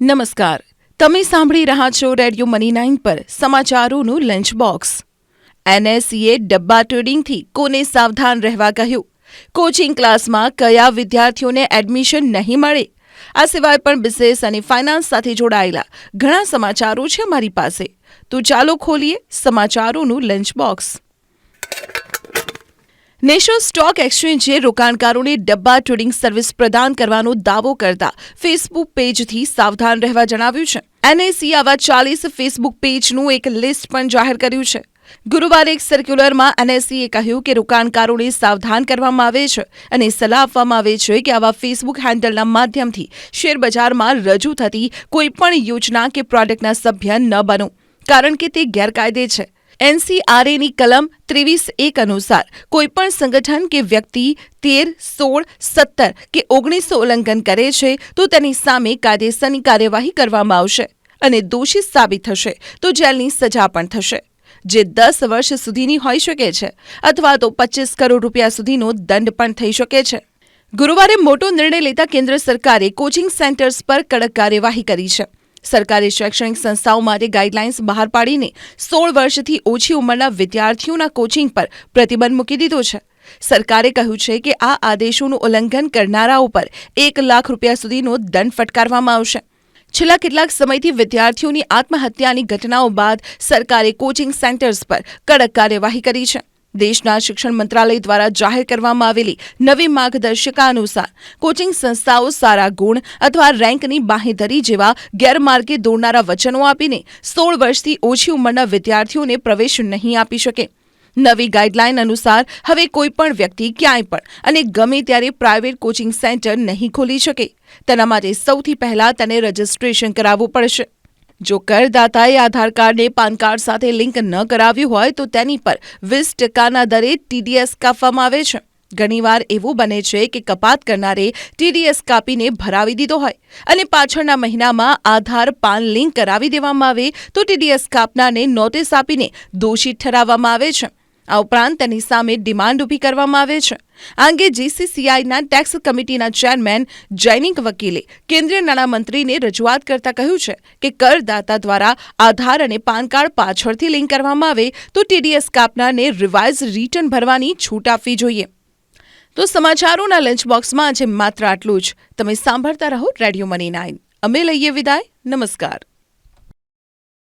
નમસ્કાર. તમે સાંભળી રહ્યા છો રેડિયો મની નાઇન પર સમાચારોનું લંચ બોક્સ. એનએસસીએ ડબ્બા ટ્રેડિંગથી કોને સાવધાન રહેવા કહ્યું? કોચિંગ ક્લાસમાં કયા વિદ્યાર્થીઓને એડમિશન નહીં મળે? આ સિવાય પણ બિઝનેસ અને ફાઇનાન્સ સાથે જોડાયેલા ઘણા સમાચારો છે મારી પાસે. તો ચાલો ખોલીએ સમાચારોનું લંચ બોક્સ. નેશનલ સ્ટોક એક્સચેન્જે રોકાણકારોને ડબ્બા ટ્રેડિંગ સર્વિસ પ્રદાન કરવાનો દાવો કરતા ફેસબુક પેજથી સાવધાન રહેવા જણાવ્યું છે. એનએસી આવા ચાલીસ ફેસબુક પેજનું એક લિસ્ટ પણ જાહેર કર્યું છે. ગુરુવારે એક સર્ક્યુલરમાં એનએસસીએ કહ્યું કે રોકાણકારોને સાવધાન કરવામાં આવે છે અને સલાહ આપવામાં આવે છે કે આવા ફેસબુક હેન્ડલના માધ્યમથી શેરબજારમાં રજૂ થતી કોઈપણ યોજના કે પ્રોડક્ટના સભ્ય ન બનો, કારણ કે તે ગેરકાયદે છે. એનસીઆરએની કલમ ત્રેવીસ એક અનુસાર કોઈપણ સંગઠન કે વ્યક્તિ તેર, સોળ, સત્તર કે ઓગણીસો ઉલ્લંઘન કરે છે, તો તેની સામે કાયદેસરની કાર્યવાહી કરવામાં આવશે અને દોષિત સાબિત થશે, તો જેલની સજા પણ થશે. જે દસ વર્ષ સુધીની હોઈ શકે છે અથવા તો પચીસ કરોડ રૂપિયા સુધીનો દંડ પણ થઈ શકે છે. ગુરુવારે મોટો નિર્ણય લેતા કેન્દ્ર સરકારે કોચિંગ સેન્ટર્સ પર કડક કાર્યવાહી કરી છે. સરકારે શૈક્ષણિક સંસ્થાઓ માટે ગાઈડલાઇન્સ બહાર પાડીને સોળ વર્ષથી ઓછી ઉંમરના વિદ્યાર્થીઓના કોચિંગ પર પ્રતિબંધ મૂકી દીધો છે. સરકારે કહ્યું છે કે આ આદેશોનું ઉલ્લંઘન કરનારાઓ પર એક લાખ રૂપિયા સુધીનો દંડ ફટકારવામાં આવશે. છેલ્લા કેટલાક સમયથી વિદ્યાર્થીઓની આત્મહત્યાની ઘટનાઓ બાદ સરકારે કોચિંગ સેન્ટર્સ પર કડક કાર્યવાહી કરી છે. દેશના શિક્ષણ મંત્રાલય દ્વારા જાહેર કરવામાં આવેલી નવી માર્ગદર્શિકા અનુસાર કોચિંગ સંસ્થાઓ સારા ગુણ અથવા રેન્કની બાંહેધરી જેવા ગેરમાર્ગે દોરનારા વચનો આપીને સોળ વર્ષથી ઓછી ઉંમરના વિદ્યાર્થીઓને પ્રવેશ નહીં આપી શકે. નવી ગાઈડલાઈન અનુસાર હવે કોઈપણ વ્યક્તિ ક્યાંય પણ અને ગમે ત્યારે પ્રાઇવેટ કોચિંગ સેન્ટર નહીં ખોલી શકે. તેના માટે સૌથી પહેલા તેને રજિસ્ટ્રેશન કરાવવું પડશે. જો કરદાતાએ આધાર કાર્ડને પાન કાર્ડ સાથે લિંક ન કરાવ્યું હોય તો તેની પર વીસ ટકાના દરે ટીડીએસ કાપવામાં આવે છે. ઘણીવાર એવું બને છે કે કપાત કરનારે ટીડીએસ કાપીને ભરાવી દીધો હોય અને પાછળના મહિનામાં આધાર પાન લિંક કરાવી દેવામાં આવે તો ટીડીએસ કાપનારને નોટિસ આપીને દોષિત ઠરાવવામાં આવે છે. આ ઉપરાંત તેની સામે ડિમાન્ડ ઊભી કરવામાં આવે છે. આ અંગે જીસીસીઆઈના ટેક્સ કમિટીના ચેરમેન જૈનિક વકીલે કેન્દ્રીય નાણામંત્રીને રજૂઆત કરતા કહ્યું છે કે કરદાતા દ્વારા આધાર અને પાન કાર્ડ પાછળથી લિંક કરવામાં આવે તો ટીડીએસ કાપનારને રિવાઇઝ રિટર્ન ભરવાની છૂટ આપવી જોઈએ. તો સમાચારોના લંચ બોક્સમાં આજે માત્ર આટલું જ. તમે સાંભળતા રહો રેડિયો મની નાઇન. અમે લઈએ વિદાય. નમસ્કાર.